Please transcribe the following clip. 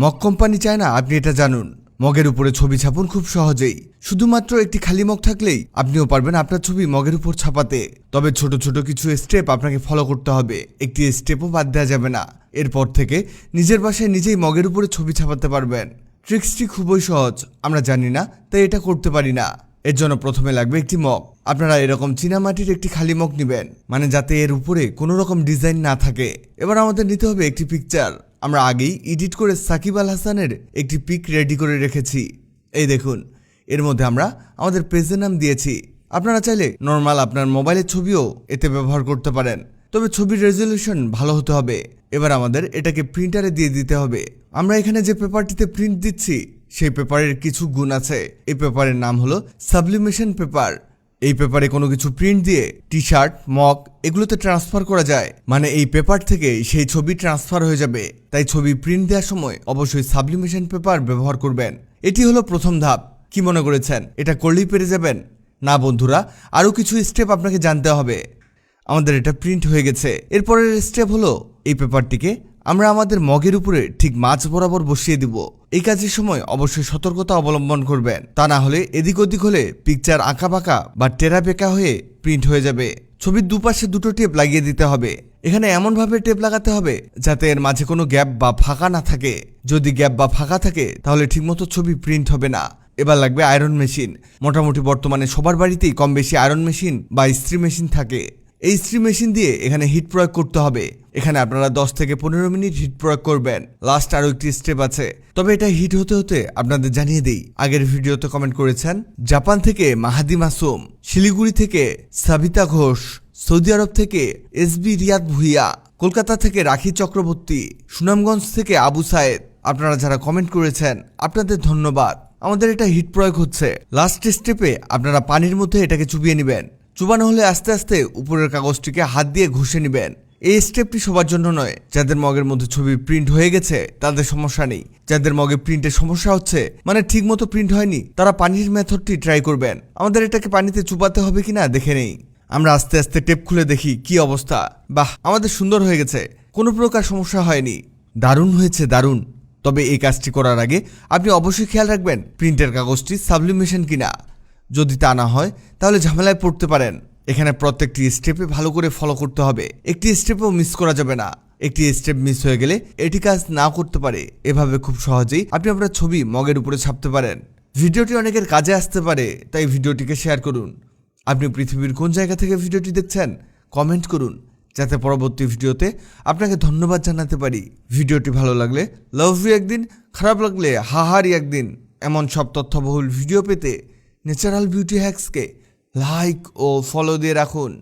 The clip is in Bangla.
মগ কোম্পানি চায় না, আপনি এটা জানুন। মগের উপরে ছবি ছাপুন খুব সহজেই। শুধুমাত্র একটি খালি মগ থাকলেই আপনিও পারবেন আপনার ছবি মগের উপর ছাপাতে। তবে ছোট ছোট কিছু স্টেপ আপনাকে ফলো করতে হবে। একটি স্টেপও বাদ দেওয়া যাবে না। এরপর থেকে নিজের বাসায় নিজেই মগের উপরে ছবি ছাপাতে পারবেন। ট্রিক্সটি খুবই সহজ। আমরা জানি না, তাই এটা করতে পারি না। এর জন্য প্রথমে লাগবে একটি মগ। আপনারা এরকম চীনামাটির একটি খালি মগ নেবেন। মানে যাতে এর উপরে কোনো রকম ডিজাইন না থাকে। এবার আমাদের নিতে হবে একটি পিকচার আমরা আগেই এডিট করে সাকিব আল হাসানের একটি পিক রেডি করে রেখেছি। এই দেখুন, এর মধ্যে আমরা আমাদের পেজের নাম দিয়েছি। আপনারা চাইলে নর্মাল আপনার মোবাইলের ছবিও এতে ব্যবহার করতে পারেন। তবে ছবির রেজলিউশন ভালো হতে হবে। এবার আমাদের এটাকে প্রিন্টারে দিয়ে দিতে হবে। আমরা এখানে যে পেপারটিতে প্রিন্ট দিচ্ছি, সেই পেপারের কিছু গুণ আছে। এই পেপারের নাম হলো সাবলিমেশন পেপার। এই পেপারে কোনো কিছু প্রিন্ট দিয়ে টি শার্ট মগ এগুলোতে ট্রান্সফার করা যায়। মানে এই পেপার থেকে সেই ছবি ট্রান্সফার হয়ে যাবে। তাই ছবি প্রিন্ট দেওয়ার সময় অবশ্যই সাবলিমেশন পেপার ব্যবহার করবেন। এটি হলো প্রথম ধাপ। কি মনে করেছেন? এটা করলেই পেরে যাবেন? না বন্ধুরা, আরও কিছু স্টেপ আপনাকে জানতে হবে। আমাদের এটা প্রিন্ট হয়ে গেছে। এরপরের স্টেপ হলো এই পেপারটিকে আমরা আমাদের মগের উপরে ঠিক মাছ বরাবর বসিয়ে দিব। এই কাজের সময় অবশ্যই সতর্কতা অবলম্বন করবেন। তা না হলে এদিক ওদিক হলে পিকচার আঁকা বাঁকা বা টেরা বেঁকা হয়ে প্রিন্ট হয়ে যাবে। ছবির দুপাশে দুটো টেপ লাগিয়ে দিতে হবে। এখানে এমনভাবে টেপ লাগাতে হবে যাতে এর মাঝে কোনো গ্যাপ বা ফাঁকা না থাকে। যদি গ্যাপ বা ফাঁকা থাকে, তাহলে ঠিকমতো ছবি প্রিন্ট হবে না। এবার লাগবে আয়রন মেশিন। মোটামুটি বর্তমানে সবার বাড়িতেই কম বেশি আয়রন মেশিন বা ইস্ত্রি মেশিন থাকে। এই ইস্ত্রি মেশিন দিয়ে এখানে হিট প্রয়োগ করতে হবে। এখানে আপনারা দশ থেকে পনেরো মিনিট হিট প্রয়োগ করবেন। লাস্ট আরও একটি স্টেপ আছে। তবে এটা হিট হতে হতে আপনাদের জানিয়ে দিই, আগের ভিডিওতে কমেন্ট করেছেন, জাপান থেকে মাহাদি মাসুম, শিলিগুড়ি থেকে সাবিতা ঘোষ, সৌদি আরব থেকে এসবি রিয়াদ ভুইয়া, কলকাতা থেকে রাখি চক্রবর্তী, সুনামগঞ্জ থেকে আবু সায়েদ। আপনারা যারা কমেন্ট করেছেন, আপনাদের ধন্যবাদ। আমাদের এটা হিট প্রয়োগ হচ্ছে। লাস্ট স্টেপে আপনারা পানির মধ্যে এটাকে চুবিয়ে নেবেন। চুবানো হলে আস্তে আস্তে উপরের কাগজটিকে হাত দিয়ে ঘষে নেবেন। এই স্টেপটি সবার জন্য নয়। যাদের মগের মধ্যে ছবি প্রিন্ট হয়ে গেছে, তাদের সমস্যা নেই। যাদের মগে প্রিন্টের সমস্যা হচ্ছে মানে ঠিক মতো প্রিন্ট হয়নি, তারা পানির মেথডটি ট্রাই করবেন। আমাদের এটাকে পানিতে চুপাতে হবে কিনা দেখে নেই। আমরা আস্তে আস্তে টেপ খুলে দেখি কি অবস্থা। বাহ, আমাদের সুন্দর হয়ে গেছে। কোনো প্রকার সমস্যা হয়নি। দারুণ হয়েছে, দারুণ। তবে এই কাজটি করার আগে আপনি অবশ্যই খেয়াল রাখবেন প্রিন্টের কাগজটি সাবলিমেশন কিনা। যদি তা না হয়, তাহলে ঝামেলায় পড়তে পারেন। এখানে প্রত্যেকটি স্টেপে ভালো করে ফলো করতে হবে। একটি স্টেপও মিস করা যাবে না। একটি স্টেপ মিস হয়ে গেলে এটি কাজ না করতে পারে। এভাবে খুব সহজেই আপনি আপনার ছবি মগের উপরে ছাপতে পারেন। ভিডিওটি অনেকের কাজে আসতে পারে, তাই ভিডিওটিকে শেয়ার করুন। আপনি পৃথিবীর কোন জায়গা থেকে ভিডিওটি দেখছেন কমেন্ট করুন। যাতে পরবর্তী ভিডিওতে আপনাকে ধন্যবাদ জানাতে পারি। ভিডিওটি ভালো লাগলে লাভ ইউ একদিন, খারাপ লাগলে হাহারি একদিন। এমন সব তথ্যবহুল ভিডিও পেতে ন্যাচারাল বিউটি হ্যাক্সকে লাইক ও ফলো দিয়ে রাখুন।